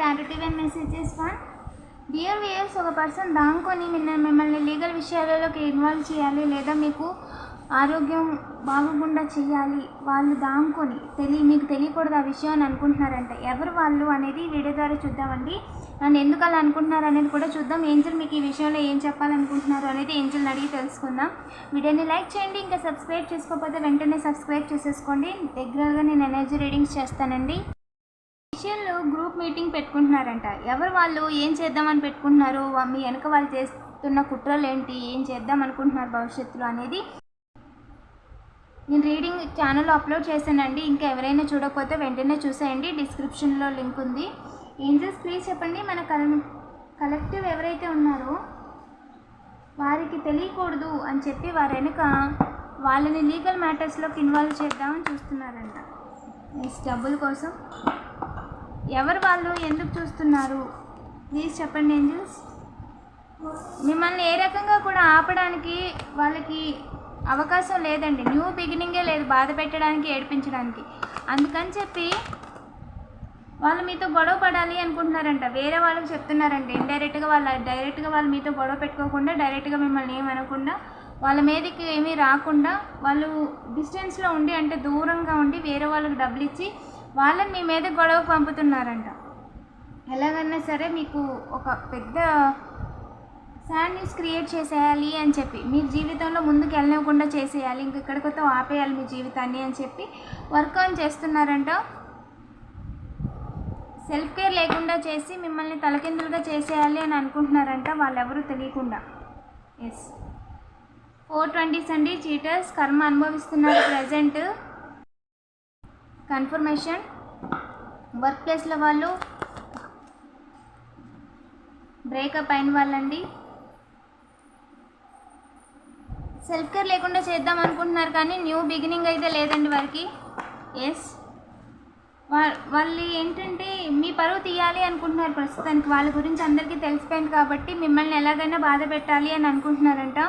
టాటోటివ్ messages one dear weirs ఒక person దాంకొని మిమ్మల్ని లీగల్ విషయాలలోకి ఇన్వాల్వ్ చేయాలి లేదా మీకు ఆరోగ్యం బాగోకుండా చేయాలి వాళ్ళు దాంకొని తెలియ మీకు తెలియకూడదు ఆ విషయం అని అనుకుంటున్నారంట. ఎవరు వాళ్ళు అనేది వీడియో ద్వారా చూద్దామండి. అండ్ ఎందుకు అలా అనుకుంటున్నారు అనేది కూడా చూద్దాం. ఏంజల్ మీకు ఈ విషయంలో ఏం చెప్పాలనుకుంటున్నారు అనేది ఏంజల్ని అడిగి తెలుసుకుందాం. వీడియోని లైక్ చేయండి ఇంకా సబ్స్క్రైబ్ చేసుకోకపోతే వెంటనే సబ్స్క్రైబ్ చేసేసుకోండి. రెగ్యులర్గా నేను ఎనర్జీ రీడింగ్స్ చేస్తానండి. మీటింగ్ పెట్టుకుంటున్నారంట. ఎవరు వాళ్ళు? ఏం చేద్దామని పెట్టుకుంటున్నారు? మీ వెనక వాళ్ళు చేస్తున్న కుట్రలు ఏంటి ఏం చేద్దాం అనుకుంటున్నారు భవిష్యత్తులో అనేది? నేను రీడింగ్ ఛానల్ అప్లోడ్ చేశానండి. ఇంకా ఎవరైనా చూడకపోతే వెంటనే చూసేయండి. డిస్క్రిప్షన్లో లింక్ ఉంది. ఏంజల్స్ ప్లీజ్ చెప్పండి. మన కల కలెక్టివ్ ఎవరైతే ఉన్నారో వారికి తెలియకూడదు అని చెప్పి వారి వెనుక వాళ్ళని లీగల్ మ్యాటర్స్లోకి ఇన్వాల్వ్ చేద్దామని చూస్తున్నారంట. డబ్బుల కోసం ఎవరు వాళ్ళు? ఎందుకు చూస్తున్నారు? ప్లీజ్ చెప్పండి ఏంజల్స్ మిమ్మల్ని ఏ రకంగా కూడా ఆపడానికి వాళ్ళకి అవకాశం లేదండి. న్యూ బిగినింగే లేదు. బాధ పెట్టడానికి ఏడిపించడానికి. అందుకని చెప్పి వాళ్ళు మీతో గొడవ పడాలి అనుకుంటున్నారంట. వేరే వాళ్ళకి చెప్తున్నారంట. ఇండైరెక్ట్గా వాళ్ళ డైరెక్ట్గా వాళ్ళు మీతో గొడవ పెట్టుకోకుండా డైరెక్ట్గా మిమ్మల్ని ఏమనకుండా వాళ్ళ మీదకి ఏమీ రాకుండా వాళ్ళు డిస్టెన్స్లో ఉండి అంటే దూరంగా ఉండి వేరే వాళ్ళకి డబ్బులు ఇచ్చి వాళ్ళని మీ మీద గొడవ పంపుతున్నారంట. ఎలాగన్నా సరే మీకు ఒక పెద్ద సాడ్ న్యూస్ క్రియేట్ చేసేయాలి అని చెప్పి మీ జీవితంలో ముందుకు వెళ్ళనివ్వకుండా చేసేయాలి ఇంక ఇక్కడికొతో ఆపేయాలి మీ జీవితాన్ని అని చెప్పి వర్క్ ఆన్ చేస్తున్నారంట. సెల్ఫ్ కేర్ లేకుండా చేసి మిమ్మల్ని తలకిందులుగా చేసేయాలి అని అనుకుంటున్నారంట వాళ్ళెవరూ తెలియకుండా. ఎస్ ఫోర్ ట్వంటీస్ అండి చీటర్స్ కర్మ అనుభవిస్తున్నారు ప్రజెంట్ కన్ఫర్మేషన్. వర్క్ ప్లేస్లో వాళ్ళు బ్రేకప్ అయిన వాళ్ళండి. సెల్ఫ్ కేర్ లేకుండా చేద్దాం అనుకుంటున్నారు కానీ న్యూ బిగినింగ్ అయితే లేదండి వారికి. ఎస్ వాళ్ళు ఏంటంటే మీ పరువు తీయాలి అనుకుంటున్నారు ప్రస్తుతానికి. వాళ్ళ గురించి అందరికీ తెలిసిపోయింది కాబట్టి మిమ్మల్ని ఎలాగైనా బాధ పెట్టాలి అని అనుకుంటున్నారంట.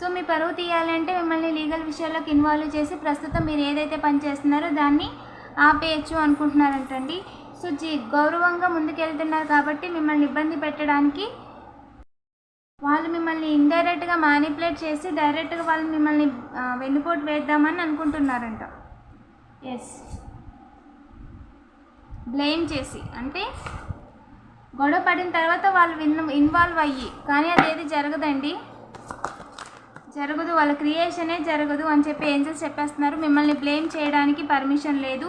సో మీ పరువు తీయాలంటే మిమ్మల్ని లీగల్ విషయాల్లోకి ఇన్వాల్వ్ చేసి ప్రస్తుతం మీరు ఏదైతే పని చేస్తున్నారో దాన్ని ఆపేయచ్చు అనుకుంటున్నారంటండి. సో జీ గౌరవంగా ముందుకెళ్తున్నారు కాబట్టి మిమ్మల్ని ఇబ్బంది పెట్టడానికి వాళ్ళు మిమ్మల్ని ఇండైరెక్ట్గా మ్యానిపులేట్ చేసి డైరెక్ట్గా వాళ్ళు మిమ్మల్ని వెన్నుపోటు వేద్దామని అనుకుంటున్నారంట. ఎస్ బ్లేమ్ చేసి. అంటే గొడవ పడిన తర్వాత వాళ్ళు విన్ ఇన్వాల్వ్ అయ్యి. కానీ అదేది జరగదండి. జరగదు వాళ్ళ క్రియేషనే జరగదు అని చెప్పి ఏంజల్స్ చెప్పేస్తున్నారు. మిమ్మల్ని బ్లేమ్ చేయడానికి పర్మిషన్ లేదు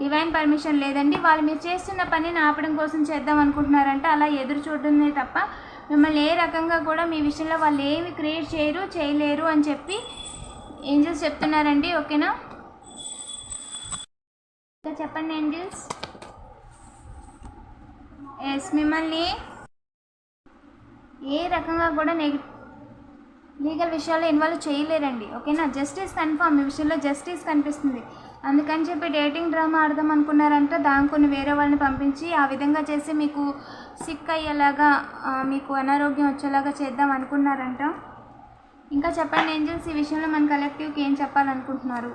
డివైన్ పర్మిషన్ లేదండి. వాళ్ళు మీరు చేస్తున్న పనిని ఆపడం కోసం చేద్దాం అనుకుంటున్నారంటే అలా ఎదురు చూడడమే తప్ప మిమ్మల్ని ఏ రకంగా కూడా మీ విషయంలో వాళ్ళు ఏమి క్రియేట్ చేయరు చేయలేరు అని చెప్పి ఏంజల్స్ చెప్తున్నారండి. ఓకేనా? ఇంకా చెప్పండి ఏంజల్స్. ఎస్ మిమ్మల్ని ఏ రకంగా కూడా నెగిటివ్ లీగల్ విషయాల్లో ఇన్వాల్వ్ చేయలేరండి ఓకేనా? జస్టిస్ కన్ఫామ్ ఈ విషయంలో జస్టిస్ కనిపిస్తుంది. అందుకని చెప్పి డేటింగ్ డ్రామా ఆడదాం అనుకున్నారంట దానికొని వేరే వాళ్ళని పంపించి ఆ విధంగా చేసి మీకు సిక్ అయ్యేలాగా మీకు అనారోగ్యం వచ్చేలాగా చేద్దాం అనుకున్నారంట. ఇంకా చెప్పండి ఏంజల్స్ ఈ విషయంలో మన కలెక్టివ్కి ఏం చెప్పాలనుకుంటున్నారు?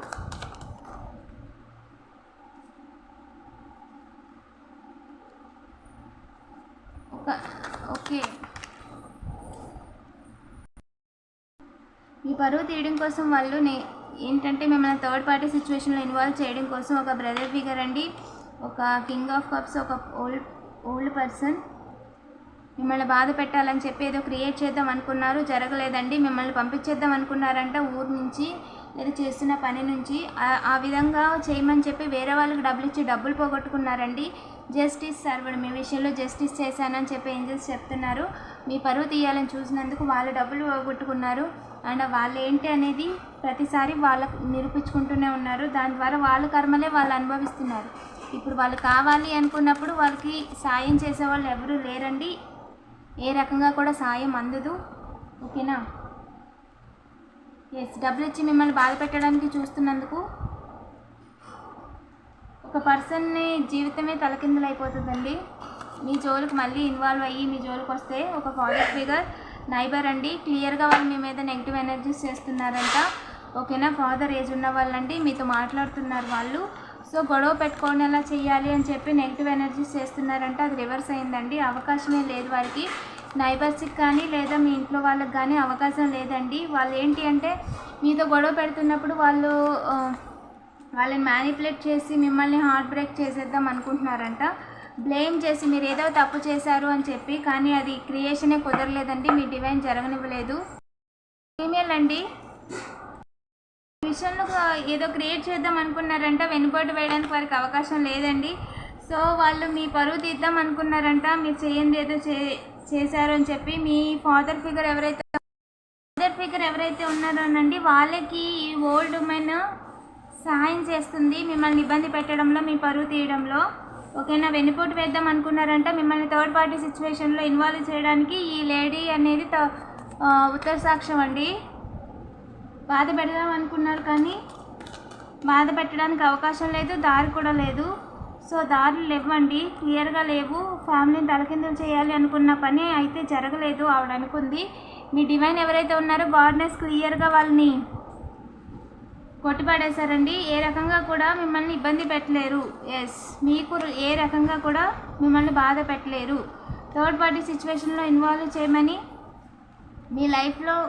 ఓకే. పరువు తీయడం కోసం వాళ్ళు నే ఏంటంటే మిమ్మల్ని థర్డ్ పార్టీ సిచ్యువేషన్లో ఇన్వాల్వ్ చేయడం కోసం ఒక బ్రదర్ ఫిగర్ అండి ఒక కింగ్ ఆఫ్ కప్స్ ఒక ఓల్డ్ ఓల్డ్ పర్సన్ మిమ్మల్ని బాధ పెట్టాలని చెప్పి ఏదో క్రియేట్ చేద్దాం అనుకున్నారు జరగలేదండి. మిమ్మల్ని పంపించేద్దాం అనుకున్నారంట ఊరు నుంచి లేదా చేస్తున్న పని నుంచి. ఆ- ఆ విధంగా చేయమని చెప్పి వేరే వాళ్ళకి డబ్బులు ఇచ్చి డబ్బులు పోగొట్టుకున్నారండి. జస్టిస్ సర్వడ్ మీ విషయంలో జస్టిస్ చేశానని చెప్పి ఏంజల్స్ చెప్తున్నారు. మీ పరువు తీయాలని చూసినందుకు వాళ్ళు డబ్బులు పోగొట్టుకున్నారు. అండ్ వాళ్ళు ఏంటి అనేది ప్రతిసారి వాళ్ళకు నిరూపించుకుంటూనే ఉన్నారు. దాని ద్వారా వాళ్ళ కర్మలే వాళ్ళు అనుభవిస్తున్నారు. ఇప్పుడు వాళ్ళు కావాలి అనుకున్నప్పుడు వాళ్ళకి సాయం చేసేవాళ్ళు ఎవరూ లేరండి. ఏ రకంగా కూడా సాయం అందదు. ఓకేనా? ఎస్ డబ్బులు ఇచ్చి మిమ్మల్ని బాధ పెట్టడానికి చూస్తున్నందుకు ఒక పర్సన్ని జీవితమే తలకిందులు అయిపోతుందండి మీ జోలికి మళ్ళీ ఇన్వాల్వ్ అయ్యి మీ జోలికి వస్తే ఒక ఫాదర్ ఫిగర్ నైబర్ అండి. క్లియర్గా వాళ్ళు మీ మీద నెగిటివ్ ఎనర్జీస్ చేస్తున్నారంట. ఓకేనా? ఫాదర్ ఏజ్ ఉన్న వాళ్ళండి మీతో మాట్లాడుతున్నారు వాళ్ళు. సో గొడవ పెట్టుకోవడం ఎలా చేయాలి అని చెప్పి నెగిటివ్ ఎనర్జీస్ చేస్తున్నారంటే. అది రివర్స్ అయిందండి. అవకాశమే లేదు వారికి. నైబర్స్కి కానీ లేదా మీ ఇంట్లో వాళ్ళకి కానీ అవకాశం లేదండి. వాళ్ళు ఏంటి అంటే మీతో గొడవ పెడుతున్నప్పుడు వాళ్ళు వాళ్ళని మ్యానిపులేట్ చేసి మిమ్మల్ని హార్ట్ బ్రేక్ చేసేద్దాం అనుకుంటున్నారంట. బ్లేమ్ చేసి మీరు ఏదో తప్పు చేశారు అని చెప్పి కానీ అది క్రియేషనే కుదరలేదండి మీ డివైన్ జరగనివ్వలేదు. ఫీమేల్ అండి. విషయంలో ఏదో క్రియేట్ చేద్దాం అనుకున్నారంట వెనుబాటు వేయడానికి వారికి అవకాశం లేదండి. సో వాళ్ళు మీ పరువు తీద్దాం అనుకున్నారంట మీరు చేయండి ఏదో చే చేశారు అని చెప్పి మీ ఫాదర్ ఫిగర్ ఎవరైతే ఫాదర్ ఫిగర్ ఎవరైతే ఉన్నారోనండి వాళ్ళకి ఈ ఓల్డ్ ఉమెన్ సహాయం చేస్తుంది. మిమ్మల్ని ఇబ్బంది పెట్టడంలో మీ పరువు తీయడంలో. ఓకేనా? వెన్నుపోటు వేద్దాం అనుకున్నారంటే మిమ్మల్ని థర్డ్ పార్టీ సిచ్యువేషన్లో ఇన్వాల్వ్ చేయడానికి ఈ లేడీ అనేది త- ఉత్తర సాక్ష్యం అండి. బాధ పెడదాం అనుకున్నారు కానీ బాధ పెట్టడానికి అవకాశం లేదు దారి కూడా లేదు. సో దారులు లేవండి. క్లియర్గా లేవు. ఫ్యామిలీని తలకిందులు చేయాలి అనుకున్న పని అయితే జరగలేదు ఆవిడ అనుకుంది. మీ డివైన్ ఎవరైతే ఉన్నారో గాడ్నెస్ క్లియర్గా వాళ్ళని కొట్టిపడేశారండి. ఏ రకంగా కూడా మిమ్మల్ని ఇబ్బంది పెట్టలేరు. ఎస్ మీకు ఏ రకంగా కూడా మిమ్మల్ని బాధ పెట్టలేరు. థర్డ్ పార్టీ సిచ్యువేషన్లో ఇన్వాల్వ్ చేయమని మీ లైఫ్లో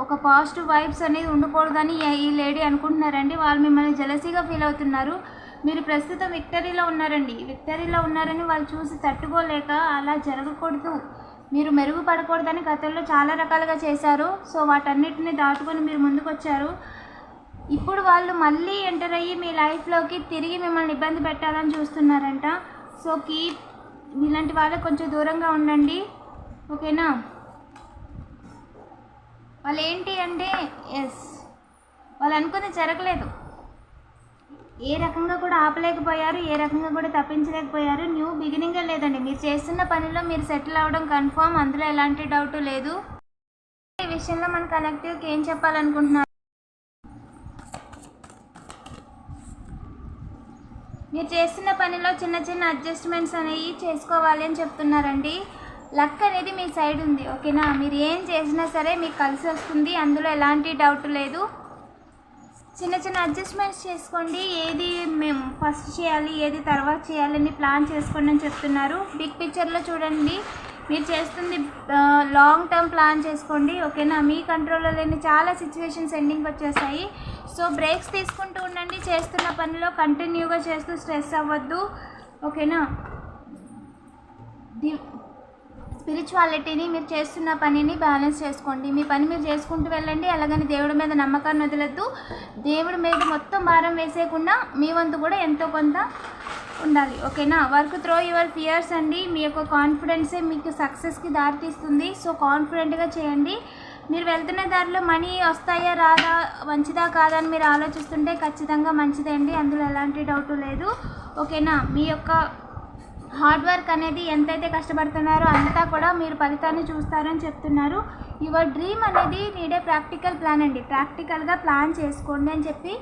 ఒక పాజిటివ్ వైబ్స్ అనేది ఉండకూడదని ఈ- ఈ లేడీ అనుకుంటున్నారండి. వాళ్ళు మిమ్మల్ని జలసీగా ఫీల్ అవుతున్నారు. మీరు ప్రస్తుతం విక్టరీలో ఉన్నారండి. విక్టరీలో ఉన్నారని వాళ్ళు చూసి తట్టుకోలేక అలా జరగకూడదు. మీరు మెరుగుపడకూడదని గతంలో చాలా రకాలుగా చేశారు. సో వాటన్నిటిని దాటుకొని మీరు ముందుకు వచ్చారు ఇప్పుడు వాళ్ళు మళ్ళీ ఎంటర్ అయ్యి మీ లైఫ్లోకి తిరిగి మిమ్మల్ని ఇబ్బంది పెట్టాలని చూస్తున్నారంట. సో కీప్ ఇలాంటి వాళ్ళకి కొంచెం దూరంగా ఉండండి. ఓకేనా? వాళ్ళు ఏంటి అంటే ఎస్ వాళ్ళు అనుకుని జరగలేదు. ఏ రకంగా కూడా ఆపలేకపోయారు ఏ రకంగా కూడా తప్పించలేకపోయారు. న్యూ బిగినింగే లేదండి. మీరు చేస్తున్న పనిలో మీరు సెటిల్ అవ్వడం కన్ఫర్మ్ అందులో ఎలాంటి డౌట్ లేదు. ఈ విషయంలో మన కలెక్టివ్కి ఏం చెప్పాలనుకుంటున్నారు? మీరు చేస్తున్న పనిలో చిన్న చిన్న అడ్జస్ట్మెంట్స్ అనేవి చేసుకోవాలి అని చెప్తున్నారండి. లక్ అనేది మీ సైడ్ ఉంది ఓకేనా? మీరు ఏం చేసినా సరే మీకు కలిసి వస్తుంది అందులో ఎలాంటి డౌట్ లేదు. చిన్న చిన్న అడ్జస్ట్మెంట్స్ చేసుకోండి. ఏది మేము ఫస్ట్ చేయాలి ఏది తర్వాత చేయాలని ప్లాన్ చేసుకోండి అని చెప్తున్నారు. బిగ్ పిక్చర్లో చూడండి. మీరు చేస్తుంది లాంగ్ టర్మ్ ప్లాన్ చేసుకోండి ఓకేనా? మీ కంట్రోల్లో లేని చాలా సిచ్యువేషన్స్ ఎండింగ్ వచ్చేస్తాయి. సో బ్రేక్స్ తీసుకుంటూ ఉండండి. చేస్తున్న పనిలో కంటిన్యూగా చేస్తూ స్ట్రెస్ అవ్వద్దు. ఓకేనా? స్పిరిచువాలిటీని మీరు చేస్తున్న పనిని బ్యాలెన్స్ చేసుకోండి. మీ పని మీరు చేసుకుంటూ వెళ్ళండి. అలాగని దేవుడి మీద నమ్మకాన్ని వదలొద్దు. దేవుడి మీద మొత్తం భారం వేసేయకుండా మీ వంతు కూడా ఎంతో కొంత ఉండాలి. ఓకేనా? వర్క్ త్రో యువర్ ఫియర్స్ అండి. మీ యొక్క కాన్ఫిడెన్సే మీకు సక్సెస్కి దారితీస్తుంది. సో కాన్ఫిడెంట్గా చేయండి. మీరు వెళ్తున్న దారిలో మనీ వస్తాయా రాదా మంచిదా కాదా అని మీరు ఆలోచిస్తుంటే ఖచ్చితంగా మంచిదే అండి అందులో ఎలాంటి డౌట్ లేదు. ఓకేనా? మీ యొక్క హార్డ్ వర్క్ అనేది ఎంతైతే కష్టపడుతున్నారో అంతా కూడా మీరు ఫలితాన్ని చూస్తారని చెప్తున్నారు. యువర్ డ్రీమ్ అనేది నీడే ప్రాక్టికల్ ప్లాన్ అండి. ప్రాక్టికల్గా ప్లాన్ చేసుకోండి అని చెప్పి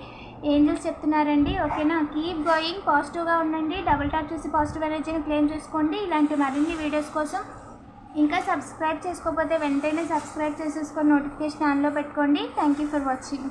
ఏంజల్స్ చెప్తున్నారండి. ఓకేనా? కీప్ గోయింగ్ పాజిటివ్గా ఉండండి. డబుల్ ట్యాప్ చేసి పాజిటివ్ ఎనర్జీని క్లెయిమ్ చేసుకోండి. ఇలాంటి మరిన్ని వీడియోస్ కోసం ఇంకా సబ్స్క్రైబ్ చేసుకోకపోతే వెంటనే సబ్స్క్రైబ్ చేసేసుకొని నోటిఫికేషన్ ఆన్లో పెట్టుకోండి. Thank you for watching